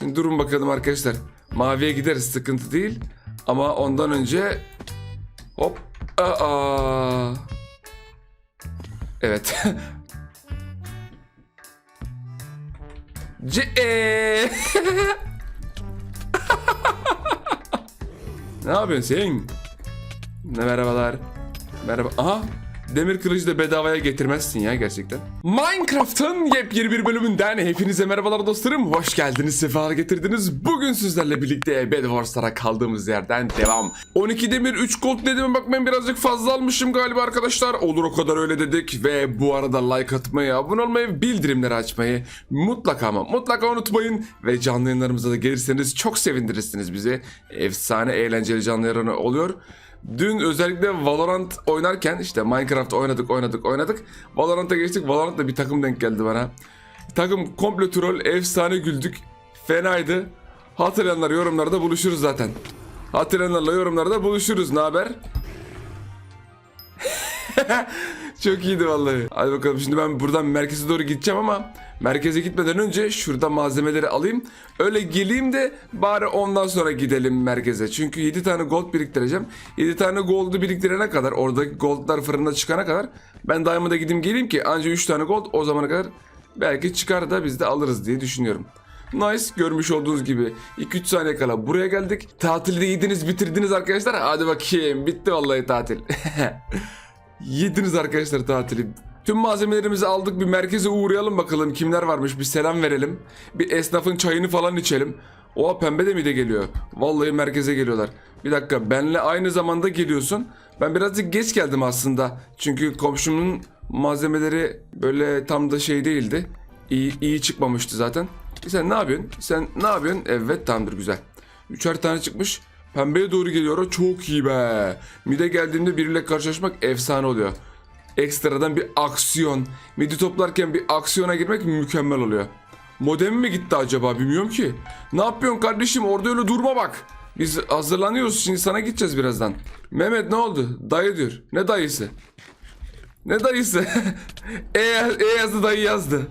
Şimdi durun bakalım arkadaşlar. Maviye gideriz sıkıntı değil. Ama ondan önce hop. Aa. Evet. C e. Ne yapıyorsun sen? Ne merhabalar. Merhaba. Aha. Demir kılıcı da bedavaya getirmezsin ya gerçekten. Minecraft'ın yepyeni bir bölümünden hepinize merhabalar dostlarım. Hoş geldiniz, sefalar getirdiniz. Bugün sizlerle birlikte Bed kaldığımız yerden devam. 12 demir 3 gold dediğime bakmayın birazcık fazla almışım galiba arkadaşlar. Olur o kadar öyle dedik. Ve bu arada like atmayı, abone olmayı, bildirimleri açmayı mutlaka ama mutlaka unutmayın. Ve canlı yayınlarımıza da gelirseniz çok sevindirirsiniz bizi. Efsane eğlenceli canlı yayın oluyor. Dün özellikle Valorant oynarken işte Minecraft oynadık oynadık oynadık. Valorant'a geçtik. Valorant'ta bir takım denk geldi bana. Takım komple troll, efsane güldük. Fenaydı. Hatırlayanlar yorumlarda buluşuruz zaten. Hatırlayanlarla yorumlarda buluşuruz. Ne haber? Çok iyiydi vallahi. Hadi bakalım şimdi ben buradan merkeze doğru gideceğim ama merkeze gitmeden önce şurada malzemeleri alayım. Öyle geleyim de bari ondan sonra gidelim merkeze. Çünkü 7 tane gold biriktireceğim. 7 tane gold'u biriktirene kadar oradaki goldlar fırında çıkana kadar ben Diamond'a gideyim geleyim ki anca 3 tane gold o zamana kadar belki çıkar da biz de alırız diye düşünüyorum. Nice görmüş olduğunuz gibi 2-3 saniye kala buraya geldik. Tatili de yediniz bitirdiniz arkadaşlar. Hadi bakayım bitti vallahi tatil. Yediniz arkadaşlar tatili. Tüm malzemelerimizi aldık bir merkeze uğrayalım bakalım kimler varmış bir selam verelim. Bir esnafın çayını falan içelim. Oha pembe de mi de geliyor? Vallahi merkeze geliyorlar. Bir dakika benle aynı zamanda geliyorsun. Ben birazcık geç geldim aslında. Çünkü komşumun malzemeleri böyle tam da şey değildi. İyi, iyi çıkmamıştı zaten. Sen ne yapıyorsun? Sen ne yapıyorsun? Evet tamamdır güzel. Üçer tane çıkmış. Pembeye doğru geliyor. Çok iyi be. Mide geldiğimde biriyle karşılaşmak efsane oluyor. Ekstradan bir aksiyon. Midi toplarken bir aksiyona girmek mükemmel oluyor. Modem mi gitti acaba bilmiyorum ki. Ne yapıyorsun kardeşim orada öyle durma bak. Biz hazırlanıyoruz şimdi sana gideceğiz birazdan. Mehmet ne oldu? Dayı diyor. Ne dayısı? Ne dayısı? e, e yazdı dayı yazdı.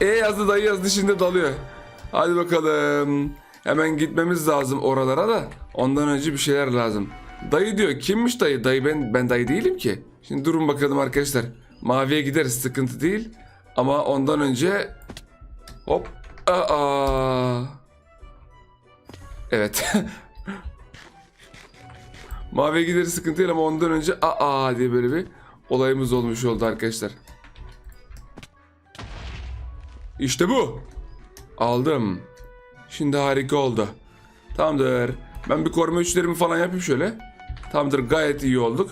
E yazdı dayı yazdı şimdi dalıyor. Hadi bakalım. Hemen gitmemiz lazım oralara da. Ondan önce bir şeyler lazım. Dayı diyor. Kimmiş dayı? Dayı ben ben dayı değilim ki. Şimdi durun bakalım arkadaşlar. Maviye gideriz sıkıntı değil. Ama ondan önce hop aa. Evet. Maviye gideriz sıkıntı değil ama ondan önce aa diye böyle bir olayımız olmuş oldu arkadaşlar. İşte bu. Aldım. Şimdi harika oldu. Tamamdır. Ben bir koruma üçlerimi falan yapayım şöyle. Tamamdır gayet iyi olduk.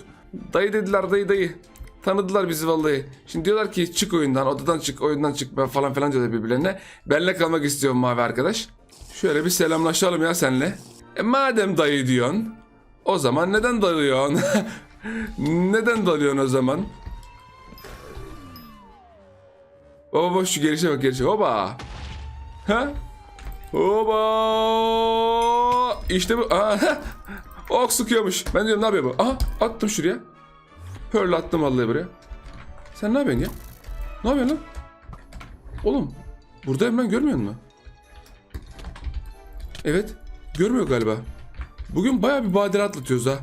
Dayı dediler dayı dayı. Tanıdılar bizi vallahi. Şimdi diyorlar ki çık oyundan, odadan çık, oyundan çık falan filan diyorlar birbirlerine. Benle kalmak istiyorum mavi arkadaş. Şöyle bir selamlaşalım ya senle. E madem dayı diyorsun, o zaman neden dalıyorsun? neden dalıyorsun o zaman? Baba bak şu gelişe bak gelişe. Hoba. Ha? Hoba. İşte bu. Aha. Ok sıkıyormuş. Ben diyorum ne yapıyor bu? Aha attım şuraya. Pearl attım vallahi buraya. Sen ne yapıyorsun ya? Ne yapıyorsun lan? Oğlum. Buradayım ben görmüyor musun? Evet. Görmüyor galiba. Bugün baya bir badire atlatıyoruz ha.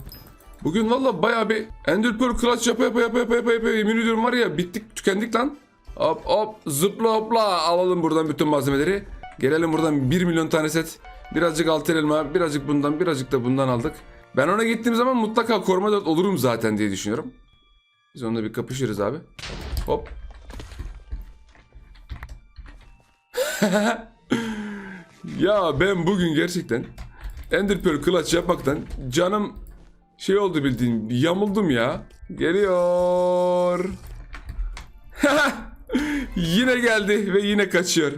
Bugün valla baya bir Ender Pearl clutch yapa yapa yapa yapa yapa yapa yemin ediyorum var ya bittik tükendik lan. Hop hop zıpla hopla alalım buradan bütün malzemeleri. Gelelim buradan 1 milyon tane set. Birazcık altın elma, birazcık bundan, birazcık da bundan aldık. Ben ona gittiğim zaman mutlaka koruma 4 olurum zaten diye düşünüyorum. Biz onunla bir kapışırız abi. Hop. ya ben bugün gerçekten Ender Pearl clutch yapmaktan canım şey oldu bildiğin yamuldum ya. Geliyor. yine geldi ve yine kaçıyor.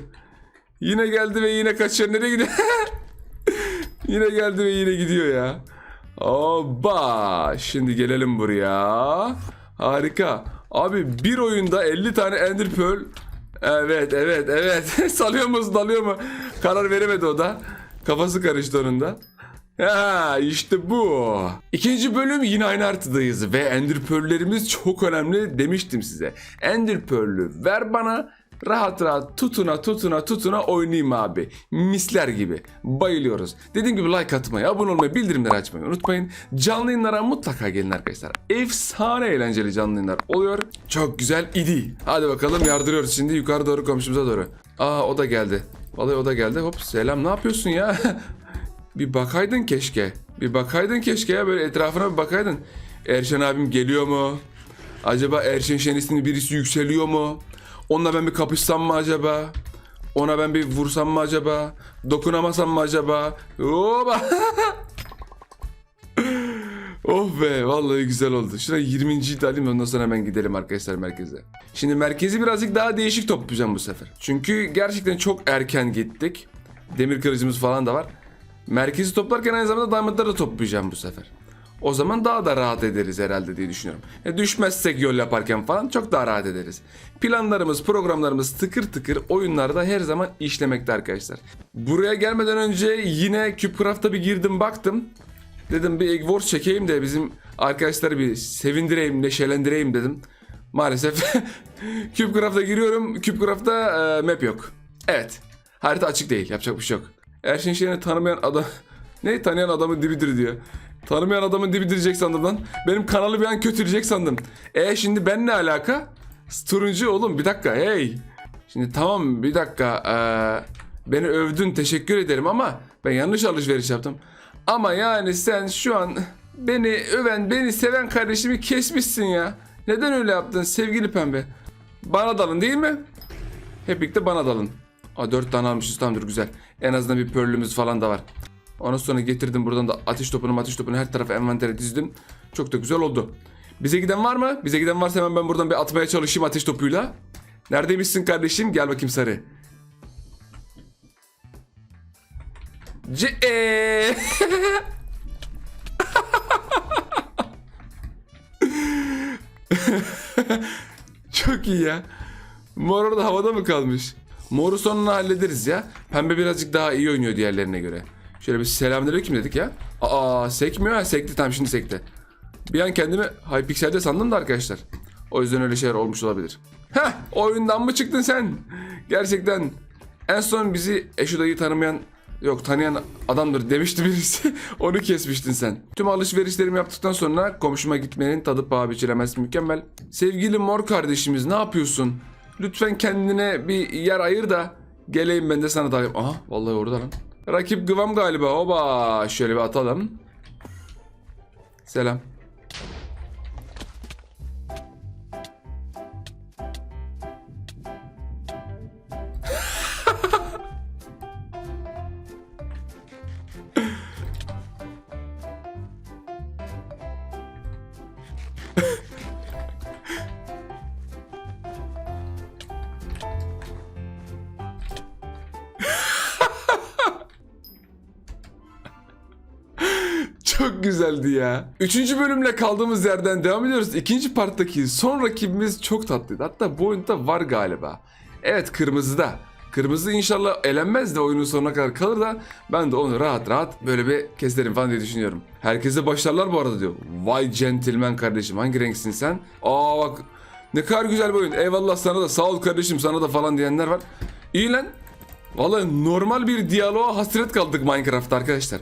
Yine geldi ve yine kaçıyor. Nereye gidiyor? yine geldi ve yine gidiyor ya. Oba. Şimdi gelelim buraya. Harika. Abi bir oyunda 50 tane Ender Pearl. Evet evet evet. Salıyor mu dalıyor mu? Karar veremedi o da. Kafası karıştı onun da. Ha işte bu. İkinci bölüm yine aynı haritadayız ve Ender Pearl'lerimiz çok önemli demiştim size. Ender Pearl'ü ver bana rahat rahat tutuna tutuna tutuna oynayayım abi. Misler gibi. Bayılıyoruz. Dediğim gibi like atmayı, abone olmayı, bildirimleri açmayı unutmayın. Canlı yayınlara mutlaka gelin arkadaşlar. Efsane eğlenceli canlı yayınlar oluyor. Çok güzel idi. Hadi bakalım yardırıyoruz şimdi yukarı doğru komşumuza doğru. Aa o da geldi. Vallahi o da geldi. Hop selam ne yapıyorsun ya? bir bakaydın keşke. Bir bakaydın keşke ya böyle etrafına bir bakaydın. Erşen abim geliyor mu? Acaba Erşen Şenis'in birisi yükseliyor mu? Onunla ben bir kapışsam mı acaba? Ona ben bir vursam mı acaba? Dokunamasam mı acaba? Oba! oh be vallahi güzel oldu. Şuraya 20. de alayım ondan sonra hemen gidelim arkadaşlar merkeze. Şimdi merkezi birazcık daha değişik toplayacağım bu sefer. Çünkü gerçekten çok erken gittik. Demir kırıcımız falan da var. Merkezi toplarken aynı zamanda diamondları da toplayacağım bu sefer. O zaman daha da rahat ederiz herhalde diye düşünüyorum. E, düşmezsek yol yaparken falan çok daha rahat ederiz. Planlarımız, programlarımız tıkır tıkır oyunlarda her zaman işlemekte arkadaşlar. Buraya gelmeden önce yine CubeCraft'a bir girdim baktım. Dedim bir Egg Wars çekeyim de bizim arkadaşları bir sevindireyim, neşelendireyim dedim. Maalesef CubeCraft'a giriyorum. CubeCraft'ta e, map yok. Evet. Harita açık değil. Yapacak bir şey yok. Erşin şeyini tanımayan adam... ne? Tanıyan adamın dibidir diyor. Tanımayan adamın dibidir diyecek sandım lan. Benim kanalı bir an kötülecek sandım. E şimdi ben ne alaka? Turuncu oğlum bir dakika hey. Şimdi tamam bir dakika. ee, beni övdün teşekkür ederim ama ben yanlış alışveriş yaptım. Ama yani sen şu an beni öven, beni seven kardeşimi kesmişsin ya. Neden öyle yaptın sevgili pembe? Bana dalın değil mi? Hep birlikte bana dalın. Aa, dört tane almışız tamamdır güzel. En azından bir pörlümüz falan da var. Ondan sonra getirdim buradan da ateş topunu ateş topunu her tarafa envantere dizdim. Çok da güzel oldu. Bize giden var mı? Bize giden varsa hemen ben buradan bir atmaya çalışayım ateş topuyla. Neredeymişsin kardeşim? Gel bakayım sarı. C e. Çok iyi ya. Mor orada havada mı kalmış? Moru sonuna hallederiz ya. Pembe birazcık daha iyi oynuyor diğerlerine göre. Şöyle bir selamünaleyküm dedik ya. Aa sekmiyor ha sekti tam şimdi sekti. Bir an kendimi Hypixel'de sandım da arkadaşlar. O yüzden öyle şeyler olmuş olabilir. Heh oyundan mı çıktın sen? Gerçekten en son bizi Eşu dayı tanımayan yok tanıyan adamdır demişti birisi. Onu kesmiştin sen. Tüm alışverişlerimi yaptıktan sonra komşuma gitmenin tadı paha biçilemez mükemmel. Sevgili mor kardeşimiz ne yapıyorsun? Lütfen kendine bir yer ayır da geleyim ben de sana dalayım. Aha vallahi orada lan. Rakip Gıvam galiba. Oba şöyle bir atalım. Selam. Güzeldi ya. Üçüncü bölümle kaldığımız yerden devam ediyoruz. İkinci parttaki son rakibimiz çok tatlıydı. Hatta bu oyunda var galiba. Evet kırmızıda. Kırmızı inşallah elenmez de oyunun sonuna kadar kalır da ben de onu rahat rahat böyle bir keserim falan diye düşünüyorum. Herkese başlarlar bu arada diyor. Vay gentleman kardeşim hangi renksin sen? Aa bak ne kadar güzel bir oyun. Eyvallah sana da sağ ol kardeşim sana da falan diyenler var. İyi lan. Vallahi normal bir diyaloğa hasret kaldık Minecraft'ta arkadaşlar.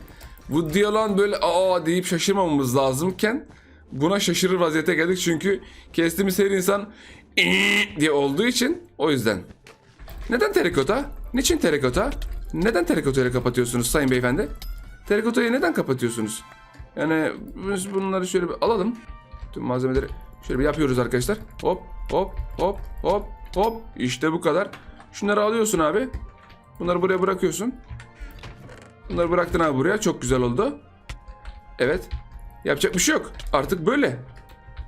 Bu diyaloğun böyle aa deyip şaşırmamamız lazımken buna şaşırır vaziyete geldik çünkü kestiğimiz her insan "İyi" diye olduğu için o yüzden. Neden terakota? Niçin terakota? Neden terakotayla kapatıyorsunuz sayın beyefendi? Terakotayı neden kapatıyorsunuz? Yani biz bunları şöyle bir alalım. Tüm malzemeleri şöyle bir yapıyoruz arkadaşlar. Hop hop hop hop hop. İşte bu kadar. Şunları alıyorsun abi. Bunları buraya bırakıyorsun. Bunları bıraktın abi buraya. Çok güzel oldu. Evet. Yapacak bir şey yok. Artık böyle.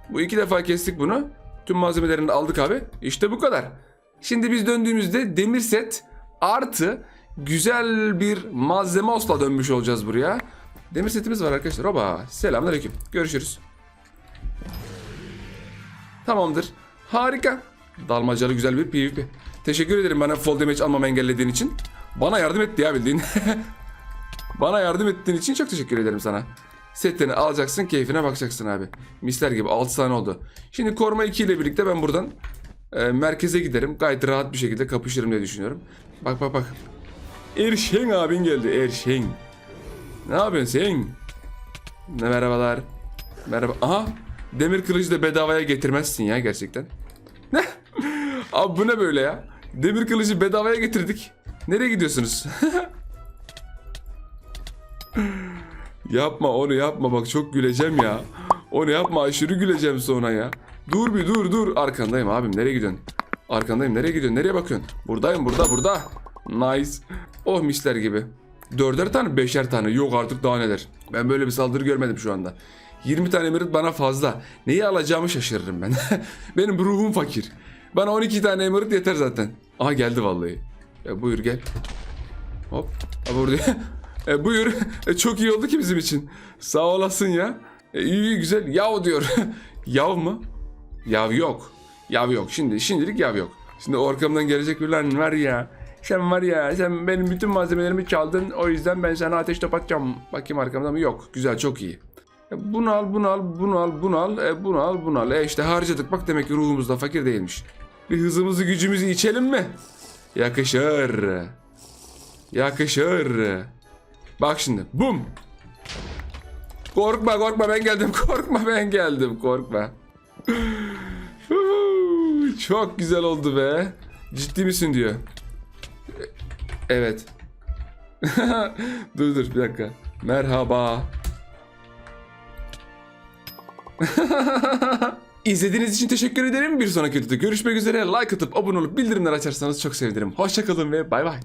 Bu iki defa kestik bunu. Tüm malzemelerini aldık abi. İşte bu kadar. Şimdi biz döndüğümüzde demir set artı güzel bir malzeme osla dönmüş olacağız buraya. Demir setimiz var arkadaşlar. Oba. Selamünaleyküm. Görüşürüz. Tamamdır. Harika. Dalmacalı güzel bir PvP. Teşekkür ederim bana fall damage almamı engellediğin için. Bana yardım etti ya bildiğin. Bana yardım ettiğin için çok teşekkür ederim sana. Setini alacaksın, keyfine bakacaksın abi. Misler gibi 6 tane oldu. Şimdi koruma 2 ile birlikte ben buradan e, merkeze giderim. Gayet rahat bir şekilde kapışırım diye düşünüyorum. Bak bak bak. Erşen abin geldi. Erşen. Ne yapıyorsun sen? Ne merhabalar. Merhaba. Aha. Demir kılıcı da bedavaya getirmezsin ya gerçekten. Ne? Abi bu ne böyle ya? Demir kılıcı bedavaya getirdik. Nereye gidiyorsunuz? yapma onu yapma bak çok güleceğim ya. Onu yapma aşırı güleceğim sonra ya. Dur bir dur dur. Arkandayım abim nereye gidiyorsun? Arkandayım nereye gidiyorsun? Nereye bakıyorsun? Buradayım burada burada. Nice. Oh misler gibi. Dörder tane beşer tane yok artık daha neler. Ben böyle bir saldırı görmedim şu anda. 20 tane emerit bana fazla. Neyi alacağımı şaşırırım ben. Benim ruhum fakir. Bana 12 tane emerit yeter zaten. Aha geldi vallahi. E, buyur gel. Hop. Ha, burada. E, buyur. E, çok iyi oldu ki bizim için. Sağ olasın ya. E, iyi güzel. Yav diyor. yav mı? Yav yok. Yav yok. Şimdi şimdilik yav yok. Şimdi arkamdan gelecek bir lan var ya. Sen var ya sen benim bütün malzemelerimi çaldın. O yüzden ben sana ateş top atacağım. Bakayım arkamda mı? Yok. Güzel çok iyi. E, Bunu al, bunu al, bunu al, bunu al, e, bunu al, bunu al. E işte harcadık. Bak demek ki ruhumuz da fakir değilmiş. Bir hızımızı gücümüzü içelim mi? Yakışır. Yakışır. Bak şimdi. Bum. Korkma korkma ben geldim. Korkma ben geldim. Korkma. Çok güzel oldu be. Ciddi misin diyor. Evet. dur dur bir dakika. Merhaba. İzlediğiniz için teşekkür ederim. Bir sonraki videoda görüşmek üzere. Like atıp abone olup bildirimler açarsanız çok sevinirim. Hoşçakalın ve bay bay.